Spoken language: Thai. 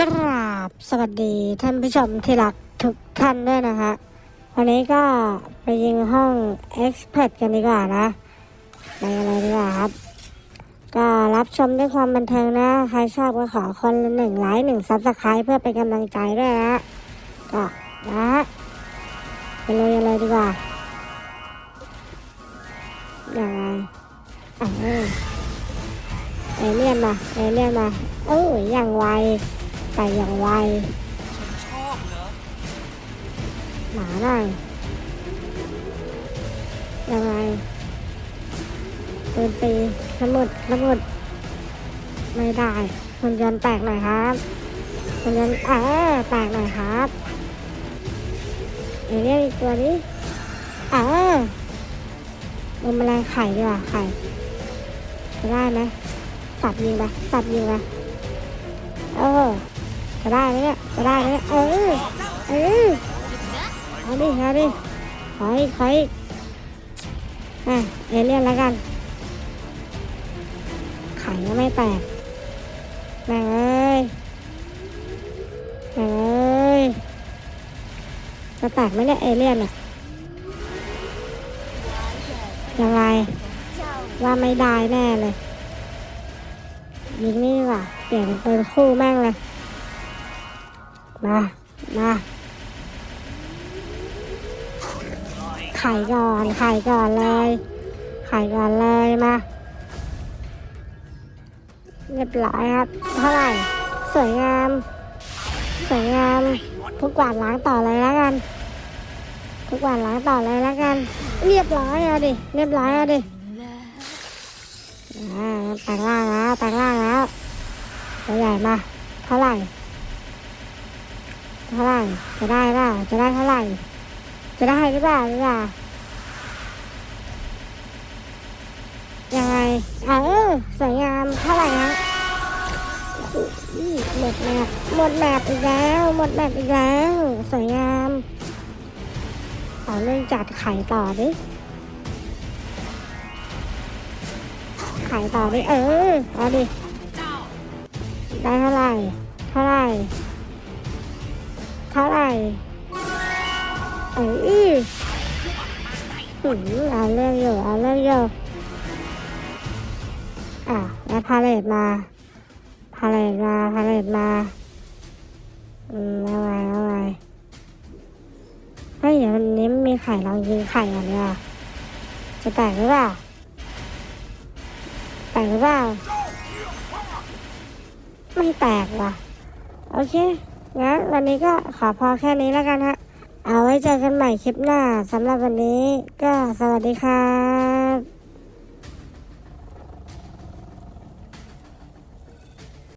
กราบสวัสดีท่านผู้ชมที่รักทุกท่านด้วยนะคะวันนี้ก็ไปยิงห้อง Expert กันดีกว่านะไปอะไรดีกว่าครับ ก็รับชมด้วยความบันเทิงนะ ใครชอบก็ขอคนละหนึ่งไลค์หนึ่งซับสไครต์เพื่อเป็นกำลังใจด้วยนะก็นะไปเลยอะไรดีกว่าอย่างไรอะเอเอเลี่ยนมาเอเลี่ยนมาเอออย่างไว ไปอย่างไวชอบเหรอหมาหน่อยยังไงปืนตีสมุดสมุดไม่ได้คุณยนต์แตกหน่อยครับคุณยนต์เออแตกหน่อยครับเอเรียกอีกตัวนี้เออมันแมลงไข่ดีกว่าไข่ได้ไหมสับยิงไปสับยิงไปเออ จะได้ไหมเนี่ย จะได้ไหมเนี่ย เออ เออเอาดิเอาดิขออีกขออีกอะเอเลี่ยนแล้วกัน ไข่ก็ไม่แตกแม่งเอ้ยแม่งเอ้ยจะแตกไหมเนี่ยเอเลี่ยนอะยังไงว่าไม่ได้แน่เลย ยิงนี่ดีกว่าเปลี่ยนเป็นปืนคู่แม่งเลย มามาไข่ก่อนไข่ก่อนเลยไข่ก่อนเลยมา เรียบร้อยครับ เท่าไหร่ สวยงาม สวยงามทุกกวาดล้างต่อเลยแล้วกัน ทุกกวาดล้างต่อเลยแล้วกัน เรียบร้อยเอาดิ เรียบร้อยเอาดิแปลงร่างแล้วแปลงร่างแล้วตัวใหญ่มา เท่าไหร่ เท่าไหร่จะได้เปล่าจะได้เท่าไหร่ จะได้หรือเปล่าหรือเปล่ายังไงเออสวยงามเท่าไหร่ฮะหมดแมปหมดแมปอีกแล้ว หมดแมปอีกแล้ว สวยงามเอาเรื่องจัดไข่ต่อดิไข่ต่อดิเออเอาดิได้เท่าไหร่ เท่าไหร่ ท่าไหร่เอ้ยหืมเอาเรื่องอยู่เอาเรื่องอยู่อะแล้วพาเลตมา พาเลตมา พาเลตมา อืมเอาไงเอาไงเฮ้ยเดี๋ยววันนี้ไม่มีไข่ลองยิงไข่ก่อนดีกว่าจะแตกหรือเปล่า แตกหรือเปล่า ไม่แตกว่ะ โอเค งั้นวันนี้ก็ขอพอแค่นี้แล้วกันฮะ เอาไว้เจอกันใหม่คลิปหน้าสำหรับวันนี้ก็สวัสดีค่ะ